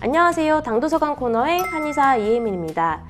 안녕하세요. 당도서관 코너의 한의사 이혜민입니다.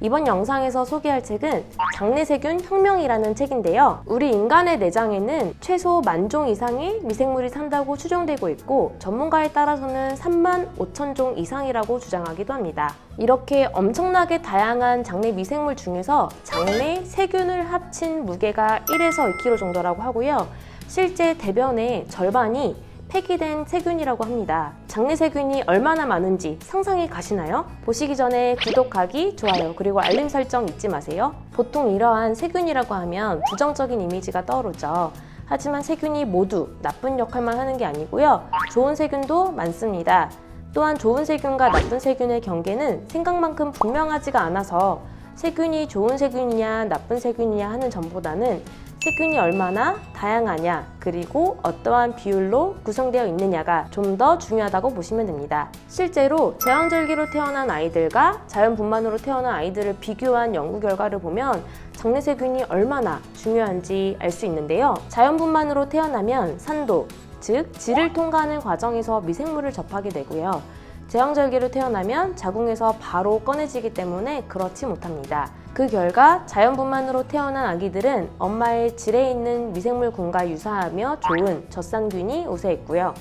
이번 영상에서 소개할 책은 장내세균 혁명이라는 책인데요. 우리 인간의 내장에는 최소 만 종 이상의 미생물이 산다고 추정되고 있고 전문가에 따라서는 3만 5천 종 이상이라고 주장하기도 합니다. 이렇게 엄청나게 다양한 장내 미생물 중에서 장내 세균을 합친 무게가 1에서 2kg 정도라고 하고요. 실제 대변의 절반이 폐기된 세균이라고 합니다. 장내 세균이 얼마나 많은지 상상이 가시나요? 보시기 전에 구독하기, 좋아요, 그리고 알림 설정 잊지 마세요. 보통 이러한 세균이라고 하면 부정적인 이미지가 떠오르죠. 하지만 세균이 모두 나쁜 역할만 하는 게 아니고요. 좋은 세균도 많습니다. 또한 좋은 세균과 나쁜 세균의 경계는 생각만큼 분명하지가 않아서 세균이 좋은 세균이냐 나쁜 세균이냐 하는 점보다는 세균이 얼마나 다양하냐 그리고 어떠한 비율로 구성되어 있느냐가 좀 더 중요하다고 보시면 됩니다. 실제로 제왕절개로 태어난 아이들과 자연분만으로 태어난 아이들을 비교한 연구 결과를 보면 장내 세균이 얼마나 중요한지 알 수 있는데요. 자연분만으로 태어나면 산도, 즉 질을 통과하는 과정에서 미생물을 접하게 되고요. 제왕절개로 태어나면 자궁에서 바로 꺼내지기 때문에 그렇지 못합니다. 그 결과 자연분만으로 태어난 아기들은 엄마의 질에 있는 미생물군과 유사하며 좋은 젖산균이 우세했고요.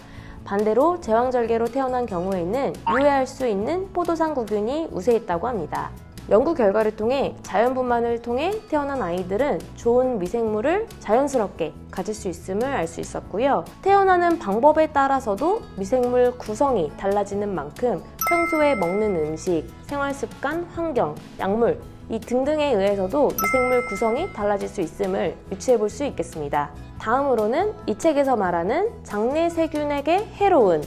반대로 제왕절개로 태어난 경우에는 유해할 수 있는 포도상구균이 우세했다고 합니다. 연구 결과를 통해 자연분만을 통해 태어난 아이들은 좋은 미생물을 자연스럽게 가질 수 있음을 알 수 있었고요. 태어나는 방법에 따라서도 미생물 구성이 달라지는 만큼 평소에 먹는 음식, 생활 습관, 환경, 약물 이 등등에 의해서도 미생물 구성이 달라질 수 있음을 유추해 볼 수 있겠습니다. 다음으로는 이 책에서 말하는 장내 세균에게 해로운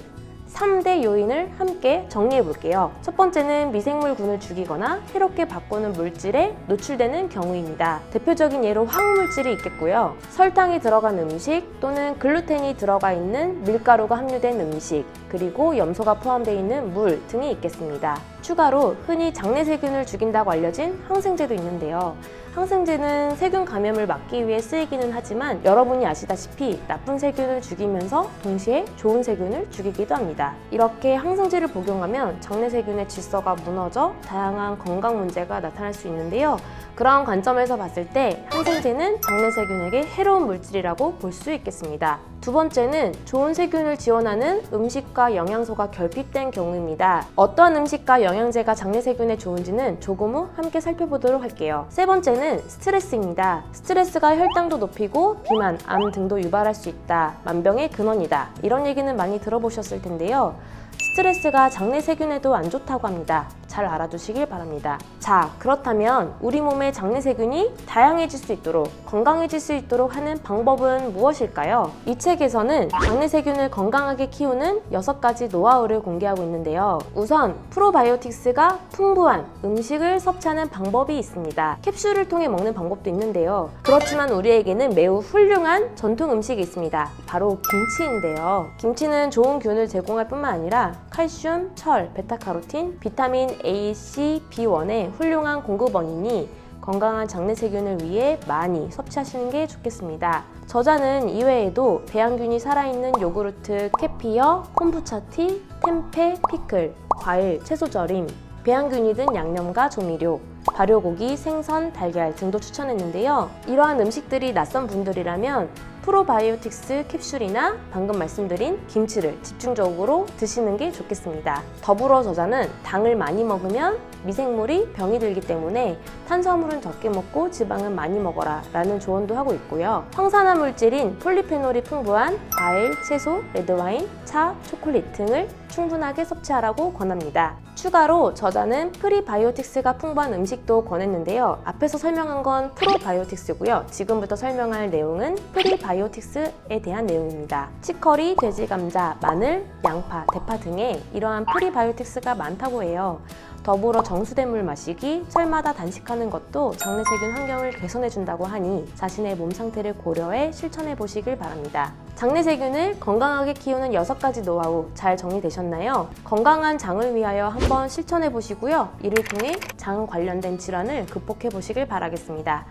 3대 요인을 함께 정리해 볼게요. 첫 번째는 미생물군을 죽이거나 해롭게 바꾸는 물질에 노출되는 경우입니다. 대표적인 예로 화학물질이 있겠고요. 설탕이 들어간 음식 또는 글루텐이 들어가 있는 밀가루가 함유된 음식 그리고 염소가 포함되어 있는 물 등이 있겠습니다. 추가로 흔히 장내 세균을 죽인다고 알려진 항생제도 있는데요. 항생제는 세균 감염을 막기 위해 쓰이기는 하지만 여러분이 아시다시피 나쁜 세균을 죽이면서 동시에 좋은 세균을 죽이기도 합니다. 이렇게 항생제를 복용하면 장내 세균의 질서가 무너져 다양한 건강 문제가 나타날 수 있는데요. 그러한 관점에서 봤을 때 항생제는 장내 세균에게 해로운 물질이라고 볼 수 있겠습니다. 두 번째는 좋은 세균을 지원하는 음식과 영양소가 결핍된 경우입니다. 어떠한 음식과 영양제가 장내 세균에 좋은지는 조금 후 함께 살펴보도록 할게요. 세 번째는 스트레스입니다. 스트레스가 혈당도 높이고 비만, 암 등도 유발할 수 있다. 만병의 근원이다. 이런 얘기는 많이 들어보셨을 텐데요. 스트레스가 장내 세균에도 안 좋다고 합니다. 잘 알아두시길 바랍니다. 자, 그렇다면 우리 몸의 장내 세균이 다양해질 수 있도록 건강해질 수 있도록 하는 방법은 무엇일까요? 이 책에서는 장내 세균을 건강하게 키우는 6가지 노하우를 공개하고 있는데요. 우선 프로바이오틱스가 풍부한 음식을 섭취하는 방법이 있습니다. 캡슐을 통해 먹는 방법도 있는데요. 그렇지만 우리에게는 매우 훌륭한 전통 음식이 있습니다. 바로 김치인데요. 김치는 좋은 균을 제공할 뿐만 아니라 칼슘, 철, 베타카로틴, 비타민 A, C, B1의 훌륭한 공급원이니 건강한 장내 세균을 위해 많이 섭취하시는 게 좋겠습니다. 저자는 이외에도 배양균이 살아있는 요구르트, 캐피어, 콤부차티, 템페, 피클, 과일, 채소 절임, 배양균이 든 양념과 조미료, 발효고기, 생선, 달걀 등도 추천했는데요. 이러한 음식들이 낯선 분들이라면 프로바이오틱스 캡슐이나 방금 말씀드린 김치를 집중적으로 드시는 게 좋겠습니다. 더불어 저자는 당을 많이 먹으면 미생물이 병이 들기 때문에 탄수화물은 적게 먹고 지방은 많이 먹어라 라는 조언도 하고 있고요. 황산화 물질인 폴리페놀이 풍부한 과일, 채소, 레드와인, 차, 초콜릿 등을 충분하게 섭취하라고 권합니다. 추가로 저자는 프리바이오틱스가 풍부한 음식도 권했는데요. 앞에서 설명한 건 프로바이오틱스고요. 지금부터 설명할 내용은 프리바이오틱스에 대한 내용입니다. 치커리, 돼지 감자, 마늘, 양파, 대파 등에 이러한 프리바이오틱스가 많다고 해요. 더불어 정수된 물 마시기, 철마다 단식하는 것도 장내 세균 환경을 개선해 준다고 하니 자신의 몸 상태를 고려해 실천해 보시길 바랍니다. 장내 세균을 건강하게 키우는 6가지 노하우 잘 정리되셨나요? 건강한 장을 위하여 한번 실천해 보시고요. 이를 통해 장 관련된 질환을 극복해 보시길 바라겠습니다.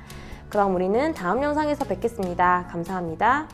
그럼 우리는 다음 영상에서 뵙겠습니다. 감사합니다.